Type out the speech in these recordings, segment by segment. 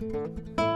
Música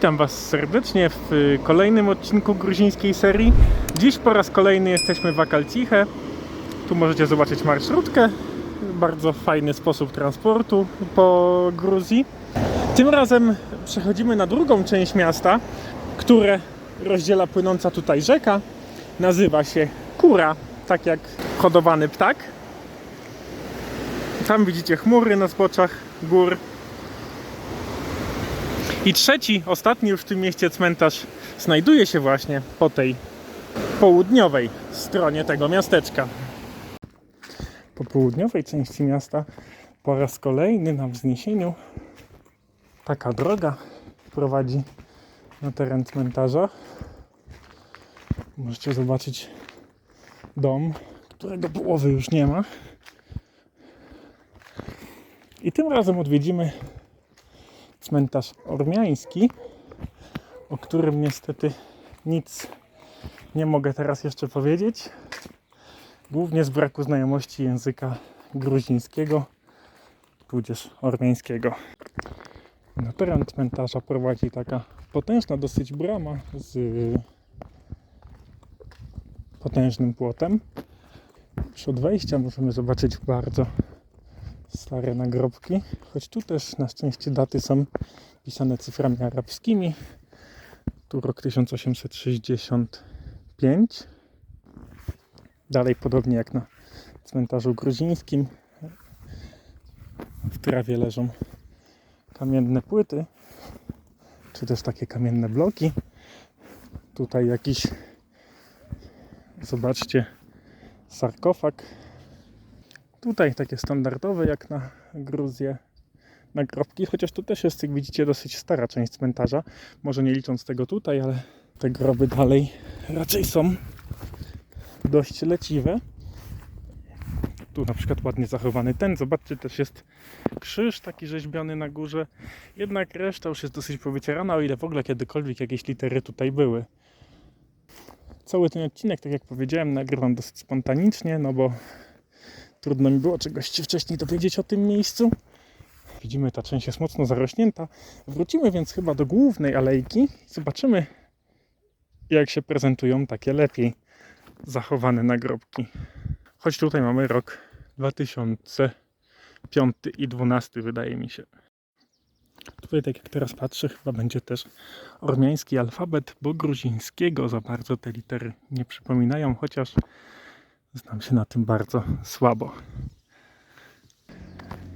Witam Was serdecznie w y, kolejnym odcinku gruzińskiej serii. Dziś po raz kolejny jesteśmy w Akalciche. Tu możecie zobaczyć marszrutkę. Bardzo fajny sposób transportu po Gruzji. Tym razem przechodzimy na drugą część miasta, które rozdziela płynąca tutaj rzeka. Nazywa się Kura, tak jak hodowany ptak. Tam widzicie chmury na zboczach gór. I trzeci, ostatni już w tym mieście cmentarz znajduje się właśnie po tej południowej stronie tego miasteczka. Po południowej części miasta po raz kolejny na wzniesieniu taka droga prowadzi na teren cmentarza. Możecie zobaczyć dom, którego połowy już nie ma. I tym razem odwiedzimy cmentarz ormiański, o którym niestety nic nie mogę teraz jeszcze powiedzieć. Głównie z braku znajomości języka gruzińskiego, tudzież ormiańskiego. Na teren cmentarza prowadzi taka potężna dosyć brama z potężnym płotem. Już od wejścia możemy zobaczyć bardzo stare nagrobki, choć tu też na szczęście daty są pisane cyframi arabskimi. Tu rok 1865. Dalej podobnie jak na cmentarzu gruzińskim. W trawie leżą kamienne płyty, czy też takie kamienne bloki. Tutaj jakiś, zobaczcie, sarkofag Tutaj takie standardowe jak na Gruzję nagrobki, chociaż tu też jest, jak widzicie, dosyć stara część cmentarza. Może nie licząc tego tutaj, ale te groby dalej raczej są dość leciwe. Tu na przykład ładnie zachowany ten. Zobaczcie, też jest krzyż taki rzeźbiony na górze. Jednak reszta już jest dosyć powycierana, o ile w ogóle kiedykolwiek jakieś litery tutaj były. Cały ten odcinek, tak jak powiedziałem, nagrywam dosyć spontanicznie, no bo Trudno mi było czegoś wcześniej dowiedzieć o tym miejscu. Widzimy, ta część jest mocno zarośnięta. Wrócimy więc chyba do głównej alejki. Zobaczymy, jak się prezentują takie lepiej zachowane nagrobki. Choć tutaj mamy rok 2005 i 12 wydaje mi się. Tutaj, tak jak teraz patrzę, chyba będzie też ormiański alfabet, bo gruzińskiego za bardzo te litery nie przypominają, chociaż Znam się na tym bardzo słabo.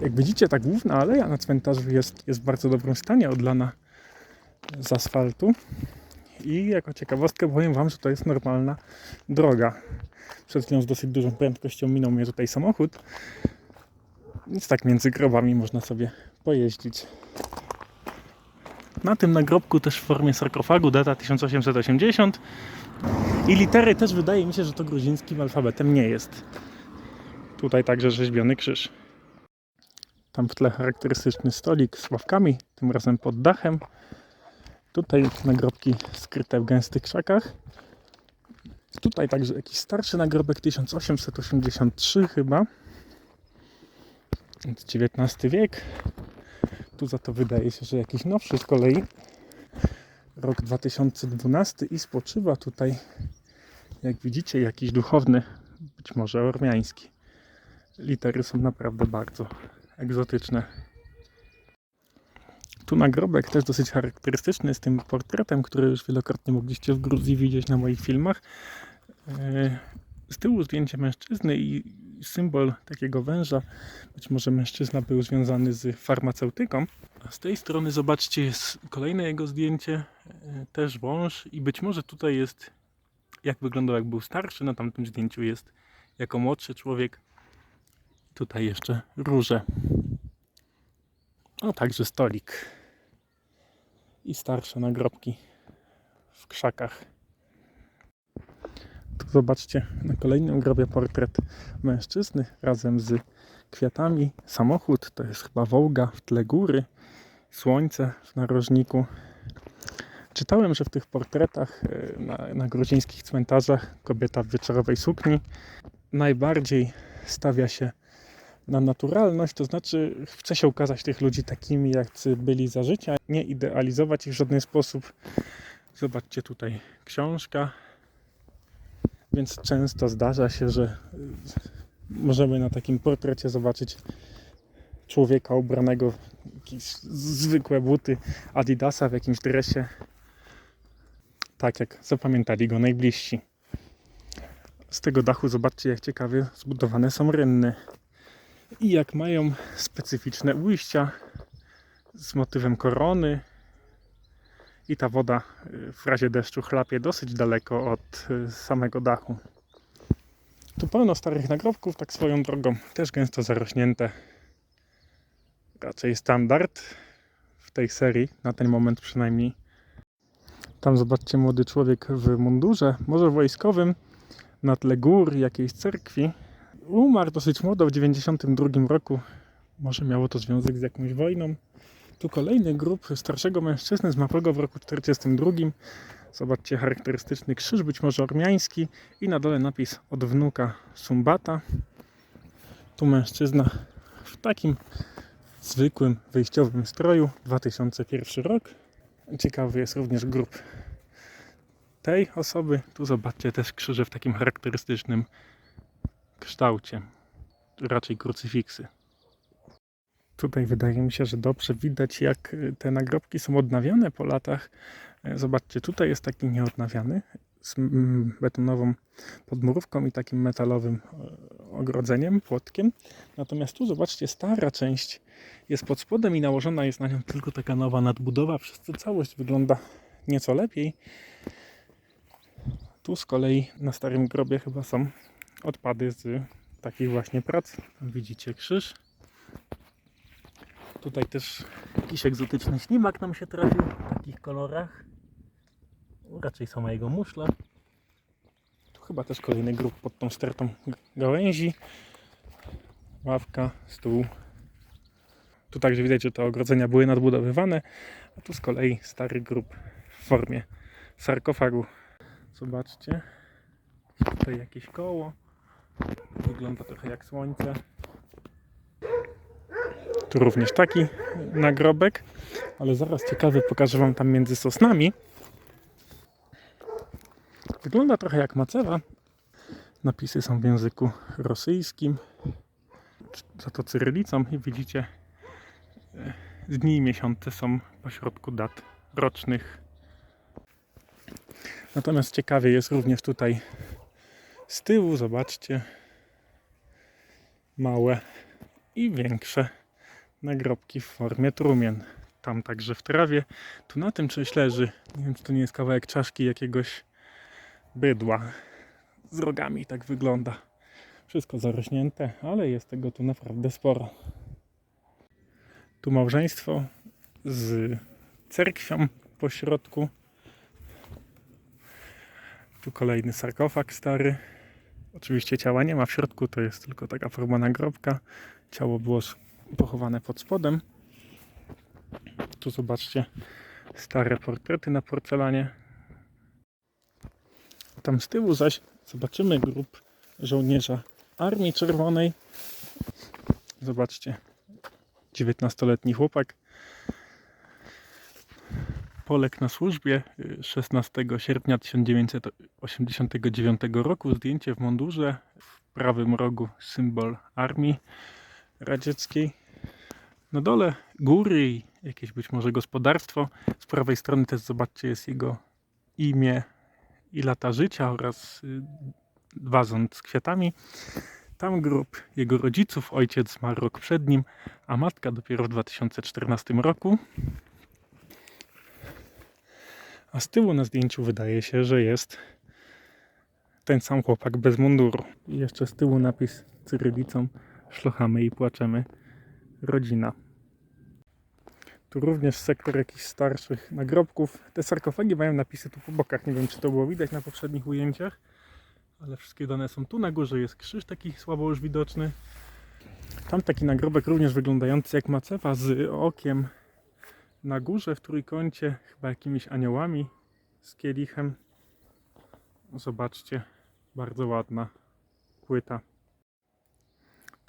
Jak widzicie, ta główna aleja na cmentarzu jest, jest w bardzo dobrym stanie, odlana z asfaltu. I jako ciekawostkę powiem Wam, że to jest normalna droga. Przed chwilą z dosyć dużą prędkością minął mnie tutaj samochód. Więc tak między grobami można sobie pojeździć. Na tym nagrobku też w formie sarkofagu data 1880 i litery też wydaje mi się, że to gruzińskim alfabetem nie jest. Tutaj także rzeźbiony krzyż. Tam w tle charakterystyczny stolik z ławkami, tym razem pod dachem. Tutaj nagrobki skryte w gęstych krzakach. Tutaj także jakiś starszy nagrobek 1883 chyba. Więc XIX wiek. Tu za to wydaje się, że jakiś nowszy z kolei. Rok 2012 i spoczywa tutaj, jak widzicie, jakiś duchowny, być może ormiański. Litery są naprawdę bardzo egzotyczne. Tu nagrobek też dosyć charakterystyczny z tym portretem, który już wielokrotnie mogliście w Gruzji widzieć na moich filmach. E, Z tyłu zdjęcie mężczyzny i symbol takiego węża. Być może mężczyzna był związany z farmaceutyką. A z tej strony zobaczcie, jest kolejne jego zdjęcie, e, też wąż i być może tutaj jest jak wyglądał jak był starszy, na tamtym zdjęciu jest jako młodszy człowiek. Tutaj jeszcze róże. O, także stolik. I starsze nagrobki w krzakach. Tu zobaczcie, na kolejnym grobie portret mężczyzny razem z kwiatami. Samochód to jest chyba Wołga w tle góry, słońce w narożniku. Czytałem, że w tych portretach e, na, na gruzińskich cmentarzach kobieta w wieczorowej sukni najbardziej stawia się na naturalność, to znaczy chce się ukazać tych ludzi takimi, jacy byli za życia, nie idealizować ich w żaden sposób. Zobaczcie tutaj książka, więc często zdarza się, że y, możemy na takim portrecie zobaczyć człowieka ubranego w jakieś zwykłe buty Adidasa w jakimś dresie, tak jak zapamiętali go najbliżsi. Z tego dachu zobaczcie, jak ciekawie zbudowane są rynny i jak mają specyficzne ujścia z motywem korony. I ta woda y, w razie deszczu chlapie dosyć daleko od y, samego dachu. Tu pełno starych nagrobków, tak swoją drogą, też gęsto zarośnięte. Raczej standard w tej serii, na ten moment przynajmniej. Tam zobaczcie młody człowiek w mundurze, może wojskowym, na tle gór jakiejś cerkwi. Umarł dosyć młodo, w 92 roku. Może miało to związek z jakąś wojną. Tu kolejny grób starszego mężczyzny zmarłego w roku 42. Zobaczcie charakterystyczny krzyż, być może ormiański i na dole napis od wnuka Sumbata. Tu mężczyzna w takim zwykłym wyjściowym stroju, 2001 rok. Ciekawy jest również grób tej osoby. Tu zobaczcie też krzyże w takim charakterystycznym kształcie. Raczej krucyfiksy. Tutaj wydaje mi się, że dobrze widać, jak te nagrobki są odnawiane po latach. Zobaczcie, tutaj jest taki nieodnawiany z betonową podmurówką i takim metalowym e, ogrodzeniem, płotkiem. Natomiast tu zobaczcie, stara część jest pod spodem i nałożona jest na nią tylko taka nowa nadbudowa, przez co całość wygląda nieco lepiej. Tu z kolei na starym grobie chyba są odpady z takich właśnie prac. Widzicie krzyż. Tutaj też jakiś egzotyczny ślimak nam się trafił w takich kolorach. Raczej są jego muszle. Tu chyba też kolejny grób pod tą stertą gałęzi. Ławka, stół. Tu także widać, że te ogrodzenia były nadbudowywane, a tu z kolei stary grób w formie sarkofagu. Zobaczcie. Tutaj jakieś koło. Wygląda trochę jak słońce. Tu również taki nagrobek, ale zaraz ciekawy pokażę Wam tam między sosnami. Wygląda trochę jak macewa. Napisy są w języku rosyjskim, za to cyrylicą i widzicie e, dni i miesiące są pośrodku dat rocznych. Natomiast ciekawie jest również tutaj z tyłu, zobaczcie, małe i większe nagrobki w formie trumien. Tam także w trawie. Tu na tym czymś leży. Nie wiem, czy to nie jest kawałek czaszki jakiegoś bydła. Z rogami tak wygląda. Wszystko zarośnięte, ale jest tego tu naprawdę sporo. Tu małżeństwo z cerkwią po środku. Tu kolejny sarkofag stary. Oczywiście ciała nie ma w środku, to jest tylko taka forma nagrobka. Ciało było pochowane pod spodem. Tu zobaczcie stare portrety na porcelanie. Tam z tyłu zaś zobaczymy grób żołnierza Armii Czerwonej. Zobaczcie, 19-letni chłopak. Polek na służbie 16 sierpnia 1989 roku. Zdjęcie w mundurze. W prawym rogu symbol armii radzieckiej. Na dole góry jakieś być może gospodarstwo. Z prawej strony też zobaczcie jest jego imię i lata życia oraz y, wazon z kwiatami. Tam grób jego rodziców, ojciec zmarł rok przed nim, a matka dopiero w 2014 roku. A z tyłu na zdjęciu wydaje się, że jest ten sam chłopak bez munduru. I jeszcze z tyłu napis cyrylicą szlochamy i płaczemy. Rodzina. Tu również sektor jakichś starszych nagrobków. Te sarkofagi mają napisy tu po bokach. Nie wiem, czy to było widać na poprzednich ujęciach, ale wszystkie dane są tu na górze. Jest krzyż taki słabo już widoczny. Tam taki nagrobek również wyglądający jak macewa z okiem na górze w trójkącie, chyba jakimiś aniołami z kielichem. Zobaczcie, bardzo ładna płyta.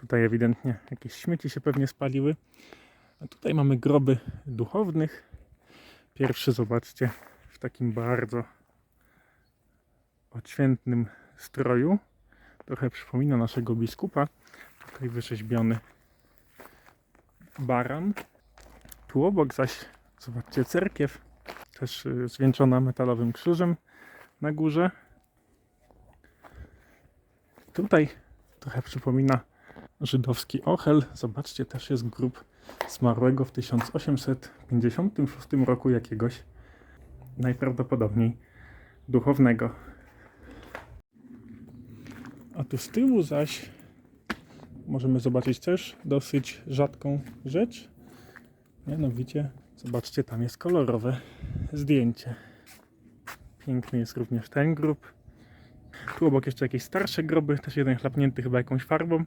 Tutaj ewidentnie jakieś śmieci się pewnie spaliły. A tutaj mamy groby duchownych. Pierwszy, zobaczcie, w takim bardzo odświętnym stroju. Trochę przypomina naszego biskupa. Tutaj wyrzeźbiony baran. Tu obok zaś, zobaczcie, cerkiew. Też y, zwieńczona metalowym krzyżem na górze. Tutaj trochę przypomina żydowski ochel. Zobaczcie, też jest grób zmarłego w 1856 roku jakiegoś najprawdopodobniej duchownego. A tu z tyłu zaś możemy zobaczyć też dosyć rzadką rzecz. Mianowicie, zobaczcie, tam jest kolorowe zdjęcie. Piękny jest również ten grób. Tu obok jeszcze jakieś starsze groby, też jeden chlapnięty chyba jakąś farbą.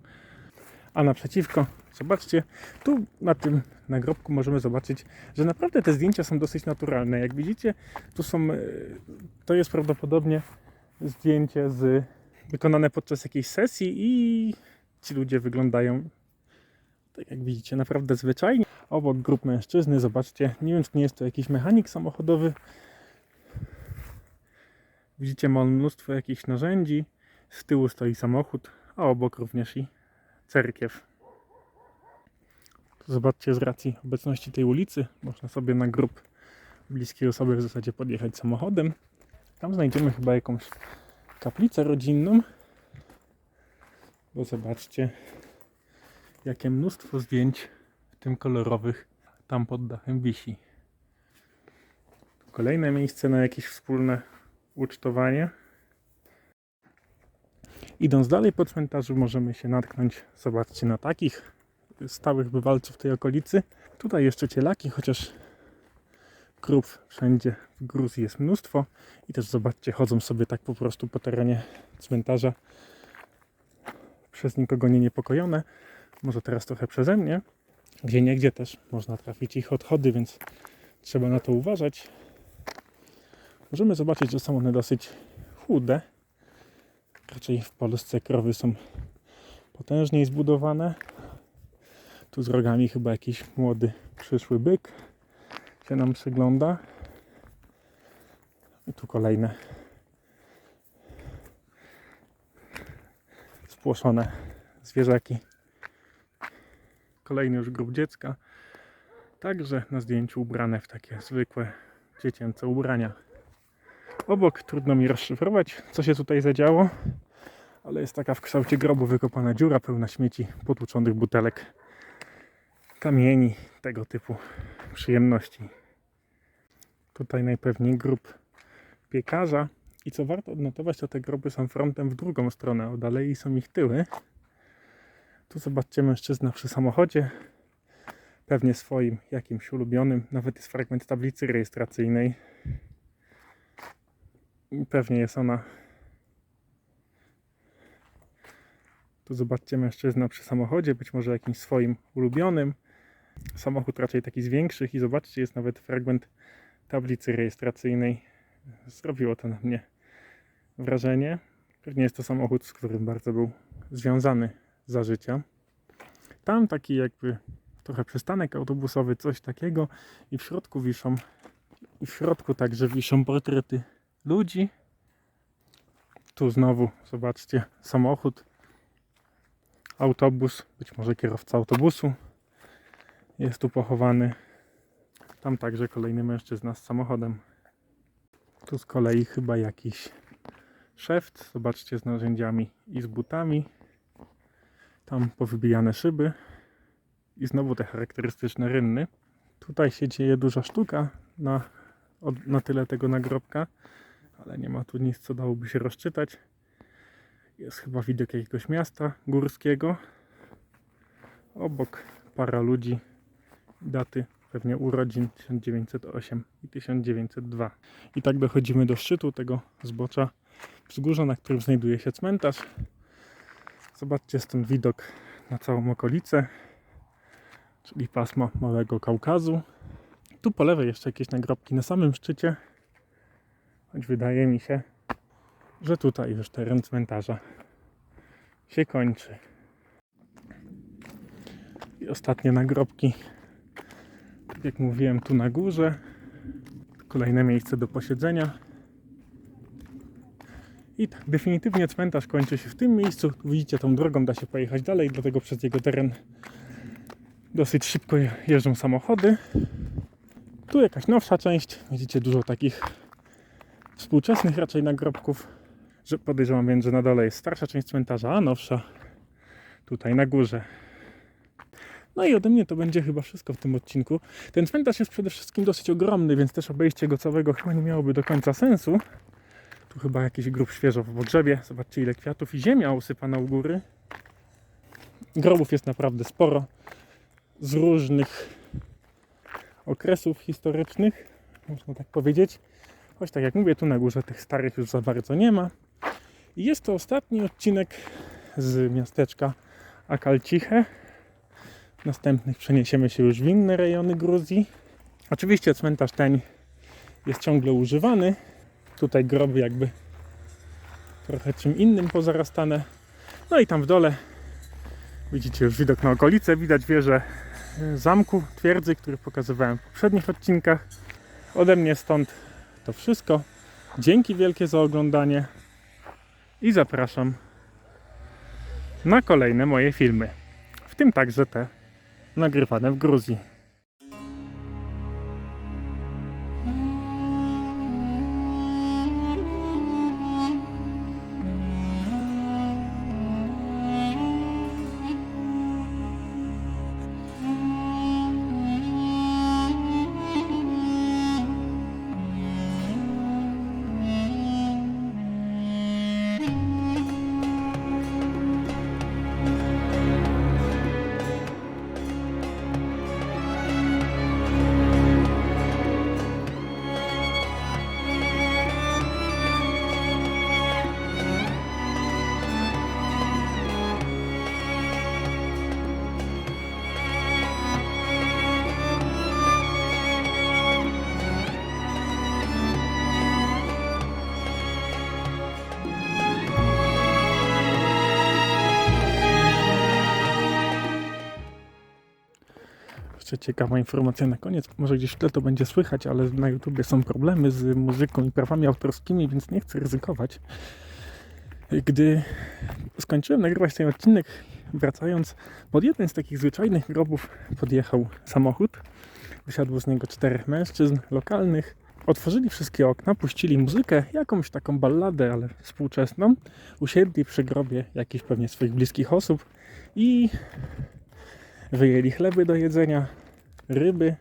A naprzeciwko, zobaczcie, tu na tym nagrobku możemy zobaczyć, że naprawdę te zdjęcia są dosyć naturalne. Jak widzicie, tu są, e, to jest prawdopodobnie zdjęcie z, wykonane podczas jakiejś sesji i ci ludzie wyglądają, tak jak widzicie, naprawdę zwyczajnie. Obok grup mężczyzny, zobaczcie, nie wiem czy nie jest to jakiś mechanik samochodowy. Widzicie, ma mnóstwo jakichś narzędzi. Z tyłu stoi samochód, a obok również i cerkiew. Zobaczcie, z racji obecności tej ulicy, można sobie na grób bliskiej osoby w zasadzie podjechać samochodem. Tam znajdziemy chyba jakąś kaplicę rodzinną. Bo zobaczcie, jakie mnóstwo zdjęć, w tym kolorowych, tam pod dachem wisi. Kolejne miejsce na jakieś wspólne ucztowanie. Idąc dalej po cmentarzu możemy się natknąć, zobaczcie, na takich stałych bywalców tej okolicy. Tutaj jeszcze cielaki, chociaż krów wszędzie w Gruzji jest mnóstwo. I też zobaczcie, chodzą sobie tak po prostu po terenie cmentarza przez nikogo nie niepokojone. Może teraz trochę przeze mnie. Gdzie niegdzie też można trafić ich odchody, więc trzeba na to uważać. Możemy zobaczyć, że są one dosyć chude. Raczej w Polsce krowy są potężniej zbudowane. Tu z rogami chyba jakiś młody przyszły byk się nam przygląda. I tu kolejne spłoszone zwierzaki. Kolejny już grób dziecka. Także na zdjęciu ubrane w takie zwykłe dziecięce ubrania. Obok trudno mi rozszyfrować, co się tutaj zadziało, ale jest taka w kształcie grobu wykopana dziura pełna śmieci, potłuczonych butelek, kamieni, tego typu przyjemności. Tutaj najpewniej grób piekarza. I co warto odnotować, to te groby są frontem w drugą stronę, od alei są ich tyły. Tu zobaczcie mężczyzna przy samochodzie, pewnie swoim jakimś ulubionym, nawet jest fragment tablicy rejestracyjnej. Pewnie jest ona. Tu zobaczcie mężczyzna przy samochodzie, być może jakimś swoim ulubionym. Samochód raczej taki z większych i zobaczcie, jest nawet fragment tablicy rejestracyjnej. Zrobiło to na mnie wrażenie. Pewnie jest to samochód, z którym bardzo był związany za życia. Tam taki jakby trochę przystanek autobusowy, coś takiego i w środku wiszą i w środku także wiszą portrety ludzi. Tu znowu zobaczcie samochód, autobus, być może kierowca autobusu jest tu pochowany. Tam także kolejny mężczyzna z samochodem. Tu z kolei chyba jakiś szeft, zobaczcie z narzędziami i z butami. Tam powybijane szyby. I znowu te charakterystyczne rynny. Tutaj się dzieje duża sztuka na, na tyle tego nagrobka, ale nie ma tu nic, co dałoby się rozczytać. Jest chyba widok jakiegoś miasta górskiego. Obok para ludzi, daty pewnie urodzin 1908 i 1902. I tak dochodzimy do szczytu tego zbocza wzgórza, na którym znajduje się cmentarz. Zobaczcie stąd widok na całą okolicę, czyli pasmo Małego Kaukazu. Tu po lewej jeszcze jakieś nagrobki na samym szczycie, choć wydaje mi się, że tutaj już teren cmentarza się kończy. I ostatnie nagrobki, tak jak mówiłem, tu na górze. Kolejne miejsce do posiedzenia. I tak, definitywnie cmentarz kończy się w tym miejscu. Widzicie, tą drogą da się pojechać dalej, dlatego przez jego teren dosyć szybko je- jeżdżą samochody. Tu jakaś nowsza część. Widzicie dużo takich współczesnych raczej nagrobków. Że podejrzewam więc, że na dole jest starsza część cmentarza, a nowsza tutaj na górze. No i ode mnie to będzie chyba wszystko w tym odcinku. Ten cmentarz jest przede wszystkim dosyć ogromny, więc też obejście go całego chyba nie miałoby do końca sensu. Tu chyba jakiś grób świeżo w pogrzebie. Zobaczcie ile kwiatów i ziemia usypana u góry. Grobów jest naprawdę sporo. Z różnych okresów historycznych, można tak powiedzieć. Choć tak jak mówię, tu na górze tych starych już za bardzo nie ma. I jest to ostatni odcinek z miasteczka Akalciche. Następnych przeniesiemy się już w inne rejony Gruzji. Oczywiście cmentarz ten jest ciągle używany. Tutaj groby jakby trochę czym innym pozarastane. No i tam w dole widzicie już widok na okolice. Widać wieżę e, zamku, twierdzy, który pokazywałem w poprzednich odcinkach. Ode mnie stąd to wszystko. Dzięki wielkie za oglądanie i zapraszam na kolejne moje filmy, w tym także te nagrywane w Gruzji. Jeszcze ciekawa informacja na koniec. Może gdzieś w tle to będzie słychać, ale na YouTubie są problemy z muzyką i prawami autorskimi, więc nie chcę ryzykować. Gdy skończyłem nagrywać ten odcinek, wracając pod jeden z takich zwyczajnych grobów podjechał samochód. Wysiadło z niego czterech mężczyzn lokalnych. Otworzyli wszystkie okna, puścili muzykę, jakąś taką balladę, ale współczesną. Usiedli przy grobie jakichś pewnie swoich bliskich osób i wyjęli chleby do jedzenia, ryby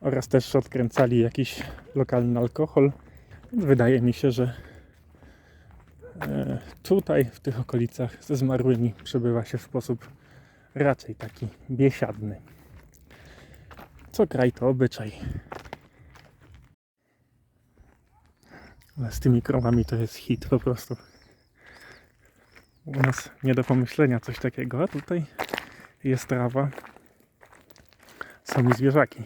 oraz też odkręcali jakiś lokalny alkohol. Wydaje mi się, że e, tutaj w tych okolicach ze zmarłymi przebywa się w sposób raczej taki biesiadny. Co kraj to obyczaj. Ale z tymi krowami to jest hit po prostu. U nas nie do pomyślenia coś takiego, a tutaj jest trawa, są i zwierzaki.